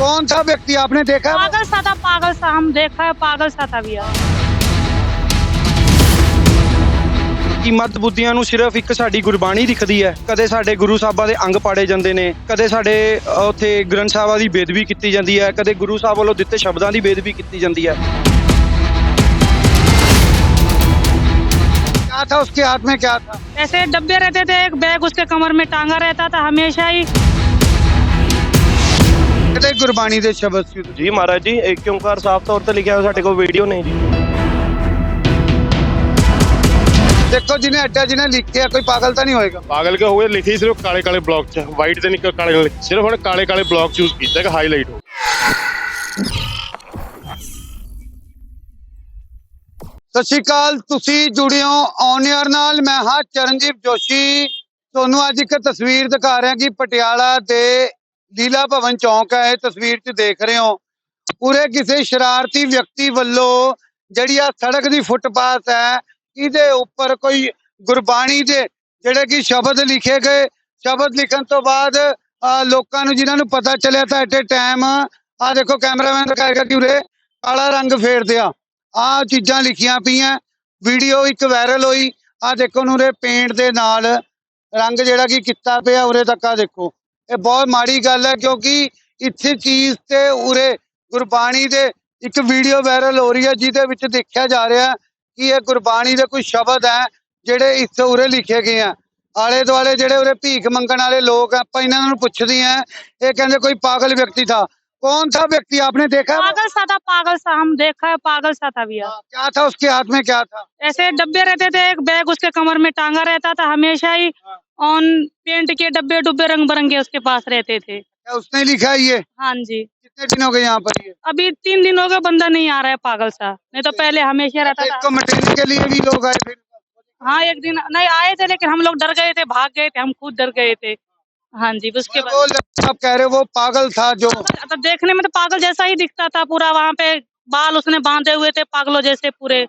कौन सा व्यक्ति आपने देखा है? पागल सा था पागल सा हम देखा है पागल सा था भैया ਕਿ ਮੱਧ ਬੁੱਧੀਆਂ ਨੂੰ ਸਿਰਫ ਇੱਕ ਸਾਡੀ ਗੁਰਬਾਣੀ ਦਿਖਦੀ ਹੈ ਕਦੇ ਸਾਡੇ ਗੁਰੂ ਸਾਹਿਬਾਂ ਦੇ ਅੰਗ ਪਾੜੇ ਜਾਂਦੇ ਨੇ ਕਦੇ ਸਾਡੇ ਅ, ਉੱਥੇ ਗ੍ਰੰਥ ਸਾਹਿਬਾਂ ਦੀ ਬੇਦਬੀ ਕੀਤੀ ਜਾਂਦੀ ਹੈ ਕਦੇ ਗੁਰੂ ਸਾਹਿਬ ਵੱਲੋਂ ਦਿੱਤੇ ਸ਼ਬਦਾਂ ਦੀ ਬੇਦਬੀ ਕੀਤੀ ਜਾਂਦੀ ਹੈ क्या था उसके हाथ में क्या था ऐसे डब्बे रहते थे एक बैग उसके कमर में टांगा रहता था हमेशा ही ਕਿਹੜੇ ਗੁਰਬਾਣੀ ਦੇ ਸ਼ਬਦ ਸੀ ਜੀ ਮਹਾਰਾਜ ਜੀ ਇੱਕ ਓੰਕਾਰ ਸਾਫ਼ ਤੌਰ ਤੇ ਲਿਖਿਆ ਸਾਡੇ ਕੋਲ ਵੀਡੀਓ ਨਹੀਂ ਜੀ। ਦੇਖੋ ਜਿਹਨੇ ਅੱਡਾ ਜਿਹਨੇ ਲਿਖਿਆ ਕੋਈ ਪਾਗਲ ਤਾਂ ਨਹੀਂ ਹੋਏਗਾ? ਪਾਗਲ ਕੇ ਹੋਏ? ਲਿਖੀ ਸਿਰਫ ਕਾਲੇ ਕਾਲੇ ਬਲੌਕ ਚ ਵਾਈਟ ਤੇ ਨਹੀਂ ਕਾਲੇ ਕਾਲੇ ਸਿਰਫ ਹੁਣ ਕਾਲੇ ਕਾਲੇ ਬਲੌਕ ਚੂਜ਼ ਕੀਤਾ ਕਿ ਹਾਈਲਾਈਟ ਹੋ ਸਤਿ ਸ਼੍ਰੀ ਅਕਾਲ ਤੁਸੀਂ ਜੁੜਿਓ ਔਨ 에ਅਰ ਨਾਲ ਮੈਂ ਹਾਂ ਚਰਨਜੀਤ ਜੋਸ਼ੀ। ਤੁਹਾਨੂੰ ਅੱਜ ਇੱਕ ਤਸਵੀਰ ਦਿਖਾ ਰਿਹਾ ਕਿ ਪਟਿਆਲਾ ਦੇ ਲੀਲਾ ਭਵਨ ਚੌਂਕ ਹੈ, ਇਹ ਤਸਵੀਰ 'ਚ ਦੇਖ ਰਹੇ ਹੋ। ਉਰੇ ਕਿਸੇ ਸ਼ਰਾਰਤੀ ਵਿਅਕਤੀ ਵੱਲੋਂ ਜਿਹੜੀ ਆ ਸੜਕ ਦੀ ਫੁੱਟਪਾਥ ਹੈ, ਇਹਦੇ ਉੱਪਰ ਕੋਈ ਗੁਰਬਾਣੀ ਦੇ ਜਿਹੜੇ ਕਿ ਸ਼ਬਦ ਲਿਖੇ ਗਏ। ਸ਼ਬਦ ਲਿਖਣ ਤੋਂ ਬਾਅਦ ਲੋਕਾਂ ਨੂੰ ਜਿਨ੍ਹਾਂ ਨੂੰ ਪਤਾ ਚੱਲਿਆ ਤਾਂ ਐਟ ਏ ਟਾਈਮ, ਆ ਦੇਖੋ ਕੈਮਰਾਮੈਨ ਦਿਖਾਏਗਾ ਕਿ ਉਰੇ ਕਾਲਾ ਰੰਗ ਫੇਰ ਦਿਆ ਆ ਚੀਜ਼ਾਂ ਲਿਖੀਆਂ ਪਈਆਂ, ਵੀਡੀਓ ਇੱਕ ਵਾਇਰਲ ਹੋਈ। ਆ ਦੇਖੋ ਨੂਰੇ ਪੇਂਟ ਦੇ ਨਾਲ ਰੰਗ ਜਿਹੜਾ ਕਿ ਕੀਤਾ ਪਿਆ, ਉਰੇ ਤੱਕ ਆ ਦੇਖੋ। ਇਹ ਬਹੁਤ ਮਾੜੀ ਗੱਲ ਹੈ ਕਿਉਂਕਿ ਇੱਥੇ ਚੀਜ਼ ਤੇ ਉਰੇ ਗੁਰਬਾਣੀ ਦੇ ਇੱਕ ਵੀਡੀਓ ਵਾਇਰਲ ਹੋ ਰਹੀ ਹੈ ਜਿਹਦੇ ਵਿੱਚ ਦੇਖਿਆ ਜਾ ਰਿਹਾ ਹੈ ਕਿ ਇਹ ਗੁਰਬਾਣੀ ਦੇ ਕੁਝ ਸ਼ਬਦ ਹੈ ਜਿਹੜੇ ਇੱਥੇ ਉਰੇ ਲਿਖੇ ਗਏ ਆ ਆਲੇ ਦੁਆਲੇ ਜਿਹੜੇ ਉਰੇ ਭੀਖ ਮੰਗਣ ਵਾਲੇ ਲੋਕ ਆ, ਆਪਾਂ ਇਹਨਾਂ ਨੂੰ ਪੁੱਛਦੇ ਆ ਇਹ ਕਹਿੰਦੇ ਕੋਈ ਪਾਗਲ ਵਿਅਕਤੀ था कौन सा व्यक्ति आपने देखा है? पागल सा था पागल सा हम देखा है पागल सा था भैया क्या था उसके हाथ में क्या था ऐसे डब्बे रहते थे एक बैग उसके कमर में टांगा रहता था हमेशा ही ऑन पेंट के डब्बे डुब्बे रंग बिरंगे उसके पास रहते थे। क्या उसने लिखा ये? हाँ जी। कितने दिन हो गए यहाँ पर ये? अभी तीन दिन हो गए बंदा नहीं आ रहा है पागल सा। नहीं तो पहले हमेशा रहता एक था। को मिटाने के लिए भी लोग आए फिर हाँ एक दिन नहीं आए थे लेकिन हम लोग डर गए थे भाग गए थे हम खुद डर गए थे। हाँ जी उसके बाद आप कह रहे वो पागल था जो। तो देखने में तो पागल जैसा ही दिखता था पूरा वहाँ पे बाल उसने बांधे हुए थे पागलों जैसे पूरे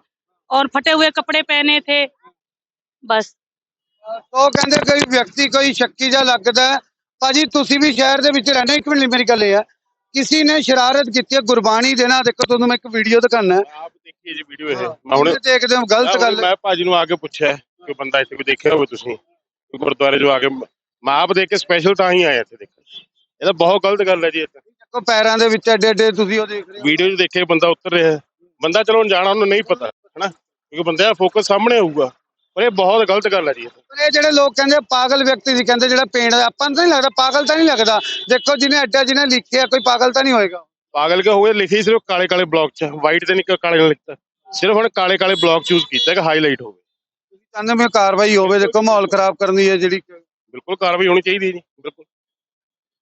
और फटे हुए कपड़े पहने थे। बस। ਉਹ ਕਹਿੰਦੇ ਕੋਈ ਵਿਅਕਤੀ ਕੋਈ ਸ਼ੱਕੀ ਜਿਹਾ ਲੱਗਦਾ ਹੈ ਭਾਜੀ ਤੁਸੀਂ ਵੀ ਸ਼ਹਿਰ ਦੇ ਵਿੱਚ ਰਹਿੰਦੇ ਹੋ, ਇੱਕ ਮਿੰਟ ਮੇਰੀ ਗੱਲ ਇਹ ਹੈ ਕਿਸੇ ਨੇ ਸ਼ਰਾਰਤ ਕੀਤੀ ਹੈ ਗੁਰਬਾਣੀ ਦੇ ਨਾਲ ਦੇਖੋ ਤੁਹਾਨੂੰ ਮੈਂ ਇੱਕ ਵੀਡੀਓ ਦਿਖਾਣਾ ਆਪ ਦੇਖੀਏ ਜੀ ਵੀਡੀਓ ਇਹ। ਮੈਂ ਹੁਣ ਦੇਖਦੇ ਹੋ ਗਲਤ ਗੱਲ ਹੈ। ਮੈਂ ਭਾਜੀ ਨੂੰ ਆ ਕੇ ਪੁੱਛਿਆ ਕਿ ਬੰਦਾ ਇੱਥੇ ਕੋਈ ਦੇਖਿਆ ਹੋਵੇ ਤੁਸੀਂ? ਕੋਈ ਗੁਰਦੁਆਰੇ ਜੋ ਆ ਕੇ ਮੈਂ ਆਪ ਦੇਖ ਕੇ ਸਪੈਸ਼ਲ ਤਾਂ ਹੀ ਆਇਆ ਇੱਥੇ ਦੇਖਣ। ਇਹ ਤਾਂ ਬਹੁਤ ਗਲਤ ਗੱਲ ਹੈ ਜੀ ਦੇਖੋ ਪੈਰਾਂ ਦੇ ਵਿੱਚ ਐਡੇ ਐਡੇ ਤੁਸੀਂ ਉਹ ਦੇਖ ਰਹੇ ਹੋ। ਵੀਡੀਓ 'ਚ ਦੇਖੇ ਬੰਦਾ ਉੱਤਰ ਰਿਹਾ ਹੈ। ਬੰਦਾ ਚਲੋ ਜਾਣਾ ਉਹਨੂੰ ਨਹੀਂ ਪਤਾ ਹਨਾ? ਕਿਉਂਕਿ ਬੰਦੇ ਦਾ ਫੋਕਸ ਸਾਹਮਣੇ ਹੋਊਗਾ ਪਰ ਇਹ ਬਹੁਤ ਗਲਤ ਗੱਲ ਹੈ ਜੀ ਇਹ ਜਿਹੜੇ ਲੋਕ ਕਹਿੰਦੇ ਪਾਗਲ ਵਿਅਕਤੀ ਸੀ ਕਹਿੰਦੇ ਜਿਹੜਾ ਪੇਂਟ ਆਪਾਂ ਨੂੰ ਤਾਂ ਨਹੀਂ ਲੱਗਦਾ ਪਾਗਲ ਤਾਂ ਨਹੀਂ ਲੱਗਦਾ। ਦੇਖੋ ਜਿਹਨੇ ਅੱਡਾ ਜਿਹਨੇ ਲਿਖਿਆ ਕੋਈ ਪਾਗਲ ਤਾਂ ਨਹੀਂ ਹੋਏਗਾ। ਪਾਗਲ ਕੇ ਹੋਏ? ਲਿਖੀ ਸਿਰਫ ਕਾਲੇ ਕਾਲੇ ਬਲੌਕ 'ਚ ਵਾਈਟ ਤੇ ਨਹੀਂ ਕਾਲੇ ਨਾਲ ਲਿਖਤਾ। ਸਿਰਫ ਹੁਣ ਕਾਲੇ ਕਾਲੇ ਬਲੌਕ ਚੂਜ਼ ਕੀਤਾ ਕਿ ਹਾਈਲਾਈਟ ਹੋਵੇ। ਕਹਿੰਦੇ ਮੈਂ ਕਾਰਵਾਈ ਹੋਵੇ? ਦੇਖੋ ਮਾਹੌਲ ਖਰਾਬ ਕਰਨੀ ਹੈ ਜਿਹੜੀ ਬਿਲਕੁਲ ਕਾਰਵਾਈ ਹੋਣੀ ਚਾਹੀਦੀ ਹੈ ਜੀ ਬਿਲਕੁਲ।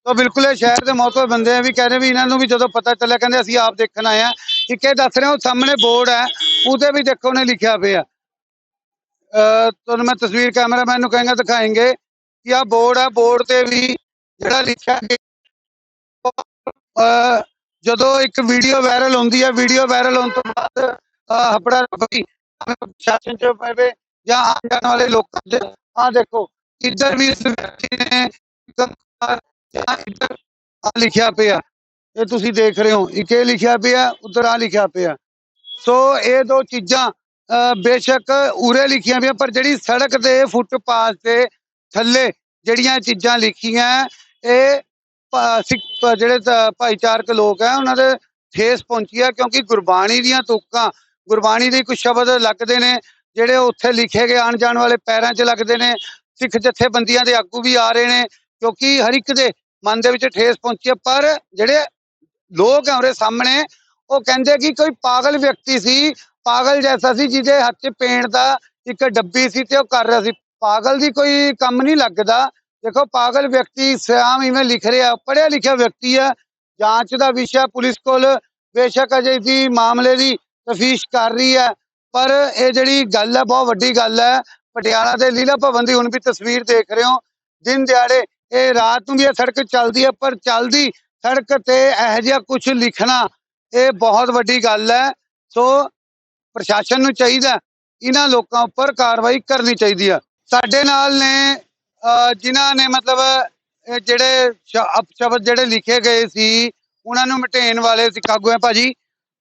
ਤਾਂ ਬਿਲਕੁਲ ਇਹ ਸ਼ਹਿਰ ਦੇ ਮੌਤਵਰ ਬੰਦੇ ਆ ਵੀ ਕਹਿੰਦੇ ਵੀ ਇਹਨਾਂ ਨੂੰ ਵੀ ਜਦੋਂ ਪਤਾ ਚੱਲਿਆ ਕਹਿੰਦੇ ਅਸੀਂ ਆਪ ਦੇਖਣ ਆਏ ਆ ਇੱਕ ਇਹ ਦੱਸ ਰਿਹਾ ਉਹ ਸਾਹਮਣੇ ਬੋਰਡ ਹੈ ਉਹਦੇ ਵੀ ਦੇਖੋ ਉਹਨੇ ਲਿਖਿਆ ਪਿਆ। ਤੁਹਾਨੂੰ ਮੈਂ ਤਸਵੀਰ ਕੈਮਰਾਮੈਨ ਨੂੰ ਕਹਾਂਗਾ, ਦਿਖਾਏਂਗੇ ਕਿ ਆਹ ਬੋਰਡ ਆ, ਬੋਰਡ ਤੇ ਵੀ ਜਿਹੜਾ ਲਿਖਿਆ ਗਿਆ ਜਦੋਂ ਇੱਕ ਵੀਡੀਓ ਵਾਇਰਲ ਹੁੰਦੀ ਹੈ ਵੀਡੀਓ ਵਾਇਰਲ ਹੋਣ ਤੋਂ ਬਾਅਦ ਹਪੜਾ ਵੀ ਸ਼ਾਸਨ ਚ ਪਵੇ ਜਾਂ ਆਉਣ ਜਾਣ ਵਾਲੇ ਲੋਕਾਂ ਦੇ ਆ ਦੇਖੋ, ਇੱਧਰ ਵੀ ਇਸ ਵਿਅਕਤੀ ਨੇ ਇੱਧਰ ਆ ਲਿਖਿਆ ਪਿਆ। ਇਹ ਤੁਸੀਂ ਦੇਖ ਰਹੇ ਹੋ, ਇੱਕ ਇਹ ਲਿਖਿਆ ਪਿਆ, ਉਧਰ ਆ ਲਿਖਿਆ ਪਿਆ। ਸੋ ਇਹ ਦੋ ਚੀਜ਼ਾਂ ਬੇਸ਼ੱਕ ਉਰੇ ਲਿਖੀਆਂ ਪਿਆ ਪਰ ਜਿਹੜੀ ਸੜਕ ਤੇ ਫੁੱਟਪਾਥ ਦੇ ਥੱਲੇ ਜਿਹੜੀਆਂ ਚੀਜ਼ਾਂ ਲਿਖੀਆਂ, ਇਹ ਜਿਹੜੇ ਭਾਈਚਾਰਕ ਲੋਕ ਆ, ਉਹਨਾਂ ਦੇ ਠੇਸ ਪਹੁੰਚੀ ਆ, ਕਿਉਂਕਿ ਗੁਰਬਾਣੀ ਦੀਆਂ ਤੁਕਾਂ, ਗੁਰਬਾਣੀ ਦੇ ਕੁਝ ਸ਼ਬਦ ਲੱਗਦੇ ਨੇ, ਜਿਹੜੇ ਉੱਥੇ ਲਿਖੇ ਗਏ ਆਣ ਜਾਣ ਵਾਲੇ ਪੈਰਾਂ 'ਚ ਲੱਗਦੇ ਨੇ, ਸਿੱਖ ਜਥੇਬੰਦੀਆਂ ਦੇ ਆਗੂ ਵੀ ਆ ਰਹੇ ਨੇ, ਕਿਉਂਕਿ ਹਰ ਇੱਕ ਦੇ ਮਨ ਦੇ ਵਿੱਚ ਠੇਸ ਪਹੁੰਚੀ ਹੈ ਪਰ ਜਿਹੜੇ ਲੋਕ ਹੈ ਉਹਦੇ ਸਾਹਮਣੇ, ਉਹ ਕਹਿੰਦੇ ਕਿ ਕੋਈ ਪਾਗਲ ਵਿਅਕਤੀ ਸੀ ਪਾਗਲ ਜੈਸਾ ਸੀ ਜਿਹਦੇ ਹੱਥ 'ਚ ਪੇਂਟ ਦਾ ਇੱਕ ਡੱਬੀ ਸੀ ਤੇ ਉਹ ਕਰ ਰਿਹਾ ਸੀ। ਪਾਗਲ ਦੀ ਕੋਈ ਕੰਮ ਨਹੀਂ ਲੱਗਦਾ। ਦੇਖੋ, ਪਾਗਲ ਵਿਅਕਤੀ ਸਿਆਮ ਇਵੇਂ ਲਿਖ ਰਿਹਾ, ਪੜ੍ਹਿਆ ਲਿਖਿਆ ਵਿਅਕਤੀ ਹੈ। ਜਾਂਚ ਦਾ ਵਿਸ਼ਾ ਪੁਲਿਸ ਕੋਲ ਬੇਸ਼ੱਕ ਅਜੇ ਦੀ ਮਾਮਲੇ ਦੀ ਤਫਤੀਸ਼ ਕਰ ਰਹੀ ਹੈ। ਪਰ ਇਹ ਜਿਹੜੀ ਗੱਲ ਹੈ, ਬਹੁਤ ਵੱਡੀ ਗੱਲ ਹੈ। ਪਟਿਆਲਾ ਦੇ ਲੀਲਾ ਭਵਨ ਦੀ ਹੁਣ ਵੀ ਤਸਵੀਰ ਦੇਖ ਰਹੇ ਹੋ। ਦਿਨ ਦਿਹਾੜੇ ਇਹ ਰਾਤ ਨੂੰ ਵੀ ਇਹ ਸੜਕ ਚੱਲਦੀ ਹੈ, ਪਰ ਚੱਲਦੀ ਸੜਕ ਤੇ ਇਹੋ ਜਿਹਾ ਕੁਝ ਲਿਖਣਾ ਇਹ ਬਹੁਤ ਵੱਡੀ ਗੱਲ ਹੈ। ਸੋ ਪ੍ਰਸ਼ਾਸਨ ਨੂੰ ਚਾਹੀਦਾ ਇਹਨਾਂ ਲੋਕਾਂ ਉੱਪਰ ਕਾਰਵਾਈ ਕਰਨੀ ਚਾਹੀਦੀ ਆ। ਸਾਡੇ ਨਾਲ ਨੇ ਜਿਨ੍ਹਾਂ ਨੇ ਮਤਲਬ ਜਿਹੜੇ ਸ਼- ਜਿਹੜੇ ਲਿਖੇ ਗਏ ਸੀ, ਉਹਨਾਂ ਨੂੰ ਮਟੇਨ ਵਾਲੇ ਸਿਕਾਗੋ ਹੈ ਭਾਜੀ।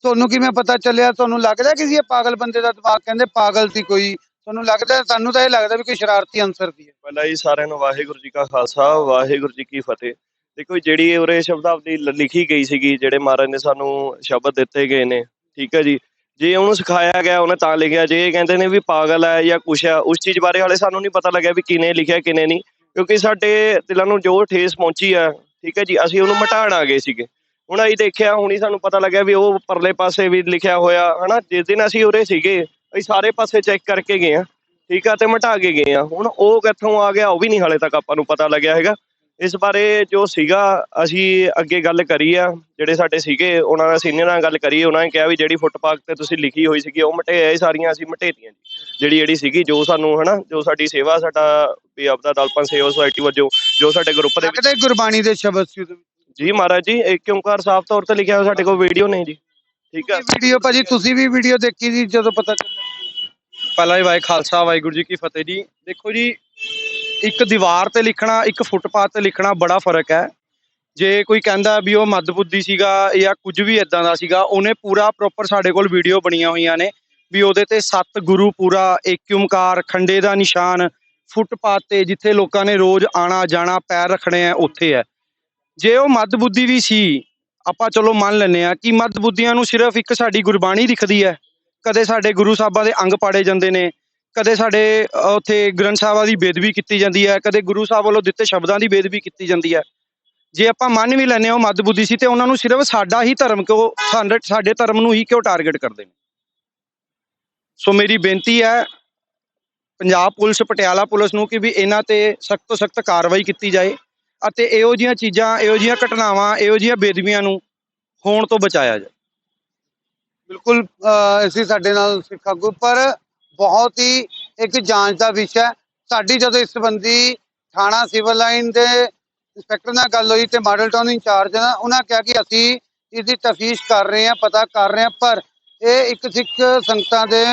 ਤੁਹਾਨੂੰ ਕਿਵੇਂ ਪਤਾ ਚੱਲਿਆ? ਤੁਹਾਨੂੰ ਲੱਗਦਾ ਕਿ ਇਹ ਪਾਗਲ ਬੰਦੇ ਦਾ ਦਿਮਾਗ ਕਹਿੰਦੇ ਪਾਗਲ ਸੀ ਕੋਈ? ਤੁਹਾਨੂੰ ਲੱਗਦਾ, ਸਾਨੂੰ ਤਾਂ ਇਹ ਲੱਗਦਾ ਵੀ ਕੋਈ ਸ਼ਰਾਰਤੀ ਅੰਸਰ ਸੀ। ਪਹਿਲਾਂ ਹੀ ਸਾਰਿਆਂ ਨੂੰ ਵਾਹਿਗੁਰੂ ਜੀ ਕਾ ਖਾਲਸਾ, ਵਾਹਿਗੁਰੂ ਜੀ ਕੀ ਫਤਿਹ। ਦੇਖੋ ਜਿਹੜੀ ਉਰੇ ਸ਼ਬਦਾਵਲੀ ਲਿਖੀ ਗਈ ਸੀਗੀ, ਜਿਹੜੇ ਮਹਾਰਾਜ ਨੇ ਸਾਨੂੰ ਸ਼ਬਦ ਦਿੱਤੇ ਗਏ ਨੇ, ਠੀਕ ਹੈ ਜੀ। ਜੇ ਉਹਨੂੰ ਸਿਖਾਇਆ ਗਿਆ, ਉਹਨੇ ਤਾਂ ਲਿਖਿਆ, ਜੇ ਇਹ ਕਹਿੰਦੇ ਨੇ ਵੀ ਪਾਗਲ ਹੈ ਜਾਂ ਕੁਛ ਹੈ, ਉਸ ਚੀਜ਼ ਬਾਰੇ ਹਾਲੇ ਸਾਨੂੰ ਨਹੀਂ ਪਤਾ ਲੱਗਿਆ ਵੀ ਕਿਨੇ ਲਿਖਿਆ ਕਿਨੇ ਨਹੀਂ, ਕਿਉਂਕਿ ਸਾਡੇ ਦਿਲਾਂ ਨੂੰ ਜੋ ਠੇਸ ਪਹੁੰਚੀ ਆ, ਠੀਕ ਹੈ ਜੀ, ਅਸੀਂ ਉਹਨੂੰ ਮਿਟਾਉਣ ਆ ਗਏ ਸੀਗੇ। ਹੁਣ ਅਸੀਂ ਦੇਖਿਆ, ਹੁਣੀ ਸਾਨੂੰ ਪਤਾ ਲੱਗਿਆ ਵੀ ਉਹ ਪਰਲੇ ਪਾਸੇ ਵੀ ਲਿਖਿਆ ਹੋਇਆ, ਹਨਾ, ਜਿਸ ਦਿਨ ਅਸੀਂ ਉਰੇ ਸੀਗੇ, ਅਸੀਂ ਸਾਰੇ ਪਾਸੇ ਚੈੱਕ ਕਰਕੇ ਗਏ ਆ ਠੀਕ ਆ, ਤੇ ਮਿਟਾ ਕੇ ਗਏ ਆ ਹੁਣ ਉਹ ਕਿੱਥੋਂ ਆ ਗਿਆ, ਉਹ ਵੀ ਨਹੀਂ ਹਾਲੇ ਤੱਕ ਆਪਾਂ ਨੂੰ ਪਤਾ ਲੱਗਿਆ ਹੈਗਾ। ਇਸ ਬਾਰੇ ਜੋ ਸੀਗਾ ਅਸੀਂ ਅੱਗੇ ਗੱਲ ਕਰੀ ਆ ਜਿਹੜੇ ਸਾਡੇ ਸੀਗੇ ਉਹਨਾਂ ਨਾਲ ਸੀਨੀਅਰ ਨਾਲ ਗੱਲ ਕਰੀ ਉਹਨਾਂ ਨੇ ਕਿਹਾ ਵੀ ਜਿਹੜੀ ਫੁੱਟਪਾਥ ਤੇ ਤੁਸੀਂ ਲਿਖੀ ਹੋਈ ਸੀਗੀ ਉਹ ਮਟੇ ਇਹ ਸਾਰੀਆਂ ਅਸੀਂ ਮਟੇਤੀਆਂ ਜੀ। ਜਿਹੜੀ ਜਿਹੜੀ ਸੀਗੀ ਜੋ ਸਾਨੂੰ ਹਨਾ ਜੋ ਸਾਡੀ ਸੇਵਾ ਸਾਡਾ ਵੀ ਆਪਦਾ ਦਲਪਨ ਸੇਵਾ ਸੁਸਾਇਟੀ ਵੱਜੋਂ ਜੋ ਸਾਡੇ ਗਰੁੱਪ ਦੇ ਵਿੱਚ ਇਹ ਗੁਰਬਾਣੀ ਦੇ ਸ਼ਬਦ ਸੀ ਜੀ ਮਹਾਰਾਜ ਜੀ ਇੱਕ ਓਂਕਾਰ ਸਾਫ਼ ਤੌਰ ਤੇ ਲਿਖਿਆ ਹੋਇਆ ਸਾਡੇ ਕੋਲ ਵੀਡੀਓ ਨੇ ਜੀ। ਠੀਕ ਆ। ਇਹ ਵੀਡੀਓ ਭਾਜੀ ਤੁਸੀਂ ਵੀ ਵੀਡੀਓ ਦੇਖੀ ਸੀ ਜਦੋਂ ਪਤਾ ਚੱਲਿਆ? ਪਹਿਲਾਂ ਹੀ ਵਾਹਿ ਖਾਲਸਾ ਵਾਹਿਗੁਰੂ ਜੀ ਕੀ ਫਤਿਹ ਜੀ। ਦੇਖੋ ਜੀ ਇੱਕ ਦੀਵਾਰ ਤੇ ਲਿਖਣਾ, ਇੱਕ ਫੁੱਟਪਾਥ ਤੇ ਲਿਖਣਾ ਬੜਾ ਫ਼ਰਕ ਹੈ। ਜੇ ਕੋਈ ਕਹਿੰਦਾ ਵੀ ਉਹ ਮੱਧਬੁੱਧੀ ਸੀਗਾ ਜਾਂ ਕੁਝ ਵੀ ਇਦਾਂ ਦਾ ਸੀਗਾ, ਉਹਨੇ ਪੂਰਾ ਪ੍ਰੋਪਰ ਸਾਡੇ ਕੋਲ ਵੀਡੀਓ ਬਣੀਆਂ ਹੋਈਆਂ ਨੇ ਵੀ ਉਹਦੇ ਤੇ ਸੱਤ ਗੁਰੂ ਪੂਰਾ, ਏਕ ਖੰਡੇ ਦਾ ਨਿਸ਼ਾਨ, ਫੁੱਟਪਾਥ ਤੇ ਜਿੱਥੇ ਲੋਕਾਂ ਨੇ ਰੋਜ਼ ਆਣਾ ਜਾਣਾ, ਪੈਰ ਰੱਖਣੇ ਆ, ਉੱਥੇ ਹੈ। ਜੇ ਉਹ ਮੱਧਬੁੱਧੀ ਵੀ ਸੀ, ਆਪਾਂ ਚਲੋ ਮੰਨ ਲੈਂਦੇ ਆ ਕਿ ਮੱਧਬੁੱਧੀਆਂ ਨੂੰ ਸਿਰਫ ਇੱਕ ਸਾਡੀ ਗੁਰਬਾਣੀ ਦਿਖਦੀ ਹੈ। ਕਦੇ ਸਾਡੇ ਗੁਰੂ ਸਾਹਿਬਾਂ ਦੇ ਅੰਗ ਪਾੜੇ ਜਾਂਦੇ ਨੇ ਕਦੇ ਸਾਡੇ ਉੱਥੇ ਗ੍ਰੰਥ ਸਾਹਿਬਾਂ ਦੀ ਬੇਦਬੀ ਕੀਤੀ ਜਾਂਦੀ ਹੈ, ਕਦੇ ਗੁਰੂ ਸਾਹਿਬ ਵੱਲੋਂ ਦਿੱਤੇ ਸ਼ਬਦਾਂ ਦੀ ਬੇਦਬੀ ਕੀਤੀ ਜਾਂਦੀ ਹੈ। ਜੇ ਆਪਾਂ ਮੰਨ ਵੀ ਲੈਂਦੇ ਹਾਂ ਉਹ ਮੱਧਬੁੱਧੀ ਸੀ ਤੇ ਉਹਨਾਂ ਨੂੰ ਸਿਰਫ ਸਾਡਾ ਹੀ ਧਰਮ ਕਿਉਂ, ਸਾਡੇ ਧਰਮ ਨੂੰ ਹੀ ਕਿਉਂ ਟਾਰਗੇਟ ਕਰਦੇ ਨੇ? ਸੋ ਮੇਰੀ ਬੇਨਤੀ ਹੈ, ਪੰਜਾਬ ਪੁਲਿਸ, ਪਟਿਆਲਾ ਪੁਲਿਸ ਨੂੰ ਕਿ ਵੀ ਇਹਨਾਂ ਤੇ ਸਖਤ ਤੋਂ ਸਖਤ ਕਾਰਵਾਈ ਕੀਤੀ ਜਾਏ ਅਤੇ ਇਹੋ ਜਿਹੀਆਂ ਚੀਜ਼ਾਂ, ਇਹੋ ਜਿਹੀਆਂ ਘਟਨਾਵਾਂ, ਇਹੋ ਜਿਹੀਆਂ ਬੇਦਬੀਆਂ ਨੂੰ ਹੋਣ ਤੋਂ ਬਚਾਇਆ ਜਾਏ। ਬਿਲਕੁਲ, ਅਹ, ਅਸੀਂ ਸਾਡੇ ਨਾਲ ਸਿੱਖ ਆਗੂ ਪਰ ਬਹੁਤ ਹੀ ਇੱਕ ਜਾਂਚ ਦਾ ਵਿਸ਼ਾ ਹੈ। ਸਾਡੀ ਜਦੋਂ ਇਸ ਸੰਬੰਧੀ ਥਾਣਾ ਸਿਵਲ ਲਾਈਨ ਦੇ ਇੰਸਪੈਕਟਰ ਨਾਲ ਗੱਲ ਹੋਈ ਤੇ ਮਾਡਲ ਟਾਊਨ ਇੰਚਾਰਜ ਨਾਲ, ਉਹਨਾਂ ਕਿਹਾ ਕਿ ਅਸੀਂ ਇਸ ਦੀ ਤਫਤੀਸ਼ ਕਰ ਰਹੇ ਹਾਂ, ਪਤਾ ਕਰ ਰਹੇ ਹਾਂ, ਪਰ ਇਹ ਇੱਕ ਸਿੱਖ ਸੰਗਤਾਂ ਦੇ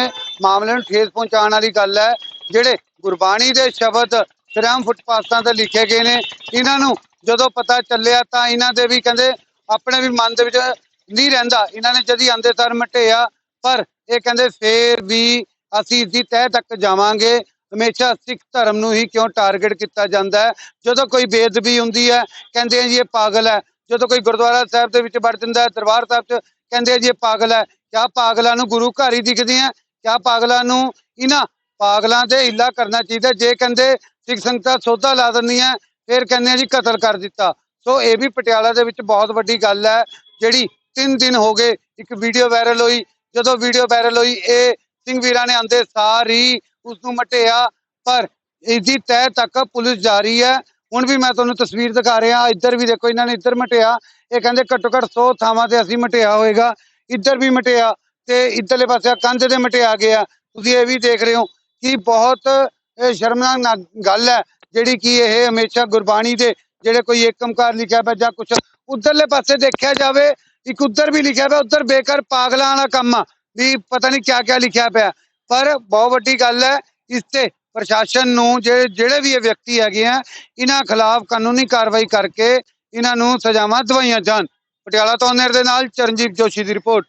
ਮਾਮਲੇ ਨੂੰ ਠੇਸ ਪਹੁੰਚਾਉਣ ਵਾਲੀ ਗੱਲ ਹੈ ਜਿਹੜੇ ਗੁਰਬਾਣੀ ਦੇ ਸ਼ਬਦ ਸ਼ਰਮ ਫੁੱਟਪਾਥਾਂ ਤੇ ਲਿਖੇ ਗਏ ਨੇ, ਇਹਨਾਂ ਨੂੰ ਜਦੋਂ ਪਤਾ ਚੱਲਿਆ ਤਾਂ ਇਹਨਾਂ ਦੇ ਵੀ ਕਹਿੰਦੇ ਆਪਣੇ ਵੀ ਮਨ ਦੇ ਵਿੱਚ ਨਹੀਂ ਰਹਿੰਦਾ ਇਹਨਾਂ ਨੇ ਜਦੀ ਆਂਦੇ ਸਰ ਮਟਿਆ, ਪਰ ਇਹ ਕਹਿੰਦੇ ਫੇਰ ਵੀ ਅਸੀਂ ਇਸ ਦੀ ਤਹਿ ਤੱਕ ਜਾਵਾਂਗੇ। ਹਮੇਸ਼ਾ ਸਿੱਖ ਧਰਮ ਨੂੰ ਹੀ ਕਿਉਂ ਟਾਰਗੇਟ ਕੀਤਾ ਜਾਂਦਾ ਹੈ? ਜਦੋਂ ਕੋਈ ਬੇਦਬੀ ਹੁੰਦੀ ਹੈ, ਕਹਿੰਦੇ ਆ ਜੀ ਇਹ ਪਾਗਲ ਹੈ। ਜਦੋਂ ਕੋਈ ਗੁਰਦੁਆਰਾ ਸਾਹਿਬ ਦੇ ਵਿੱਚ ਵੜ ਜਾਂਦਾ ਹੈ, ਦਰਬਾਰ ਸਾਹਿਬ 'ਚ ਕਹਿੰਦੇ ਆ ਜੀ ਇਹ ਪਾਗਲ ਹੈ। ਕਿਆ ਪਾਗਲਾਂ ਨੂੰ ਗੁਰੂ ਘਰ ਹੀ ਦਿਖਦੇ ਆ ਕਿਆ ਪਾਗਲਾਂ ਨੂੰ ਇਹਨਾਂ ਪਾਗਲਾਂ ਤੇ ਇਲਾ ਕਰਨਾ ਚਾਹੀਦਾ ਜੇ ਕਹਿੰਦੇ ਸਿੱਖ ਸੰਗਤਾਂ ਸੋਧਾ ਲਾ ਦਿੰਦੀਆਂ ਫਿਰ ਕਹਿੰਦੇ ਆ ਜੀ ਕਤਲ ਕਰ ਦਿੱਤਾ। ਸੋ ਇਹ ਵੀ ਪਟਿਆਲਾ ਦੇ ਵਿੱਚ ਬਹੁਤ ਵੱਡੀ ਗੱਲ ਹੈ। ਜਿਹੜੀ 3 ਦਿਨ ਹੋ ਗਏ ਇੱਕ ਵੀਡੀਓ ਵਾਇਰਲ ਹੋਈ। ਜਦੋਂ ਵੀਡੀਓ ਵਾਇਰਲ ਹੋਈ, ਇਹ ਸਿੰਘ ਵੀਰਾਂ ਨੇ ਆਂਦੇ ਸਾਰ ਹੀ ਉਸ ਨੂੰ ਮਟਿਆ, ਪਰ ਇਸ ਦੀ ਤਹਿ ਤੱਕ ਪੁਲਿਸ ਜਾ ਰਹੀ ਹੈ। ਹੁਣ ਵੀ ਮੈਂ ਤੁਹਾਨੂੰ ਤਸਵੀਰ ਦਿਖਾ ਰਿਹਾ, ਇੱਧਰ ਵੀ ਦੇਖੋ ਇਹਨਾਂ ਨੇ ਇੱਧਰ ਮਟਿਆ। ਇਹ ਕਹਿੰਦੇ ਘੱਟੋ ਘੱਟ 100 ਥਾਵਾਂ ਤੇ ਅਸੀਂ ਮਟਿਆ ਹੋਏਗਾ। ਇੱਧਰ ਵੀ ਮਟਿਆ ਤੇ ਇੱਧਰਲੇ ਪਾਸੇ ਕੰਧ ਤੇ ਮਟਿਆ ਗਿਆ। ਤੁਸੀਂ ਇਹ ਵੀ ਦੇਖ ਰਹੇ ਹੋ ਕਿ ਬਹੁਤ ਸ਼ਰਮਨਾਕ ਗੱਲ ਹੈ, ਜਿਹੜੀ ਕਿ ਇਹ ਹਮੇਸ਼ਾ ਗੁਰਬਾਣੀ ਦੇ ਜਿਹੜੇ ਕੋਈ ਏਕਮਕਾਰ ਲਿਖਿਆ ਪਿਆ ਜਾਂ ਕੁਛ ਉਧਰਲੇ ਪਾਸੇ ਦੇਖਿਆ ਜਾਵੇ, ਇੱਕ ਉੱਧਰ ਵੀ ਲਿਖਿਆ ਪਿਆ, ਉੱਧਰ ਬੇਕਾਰ ਪਾਗਲਾਂ ਵਾਲਾ ਕੰਮ ਆ। ਵੀ ਪਤਾ ਨਹੀਂ ਕਿਆ ਕਿਆ ਲਿਖਿਆ ਪਿਆ। ਪਰ ਬਹੁਤ ਵੱਡੀ ਗੱਲ ਹੈ, ਇਸ ਤੇ ਪ੍ਰਸ਼ਾਸਨ ਨੂੰ ਜਿਹੜੇ ਜਿਹੜੇ ਵੀ ਇਹ ਵਿਅਕਤੀ ਹੈਗੇ ਆ, ਇਹਨਾਂ ਖਿਲਾਫ ਕਾਨੂੰਨੀ ਕਾਰਵਾਈ ਕਰਕੇ ਇਹਨਾਂ ਨੂੰ ਸਜ਼ਾਵਾਂ ਦਵਾਈਆਂ ਜਾਣ। ਪਟਿਆਲਾ ਤੋਂ ਨਿਰ ਦੇ ਨਾਲ ਚਰਨਜੀਤ ਜੋਸ਼ੀ ਦੀ ਰਿਪੋਰਟ।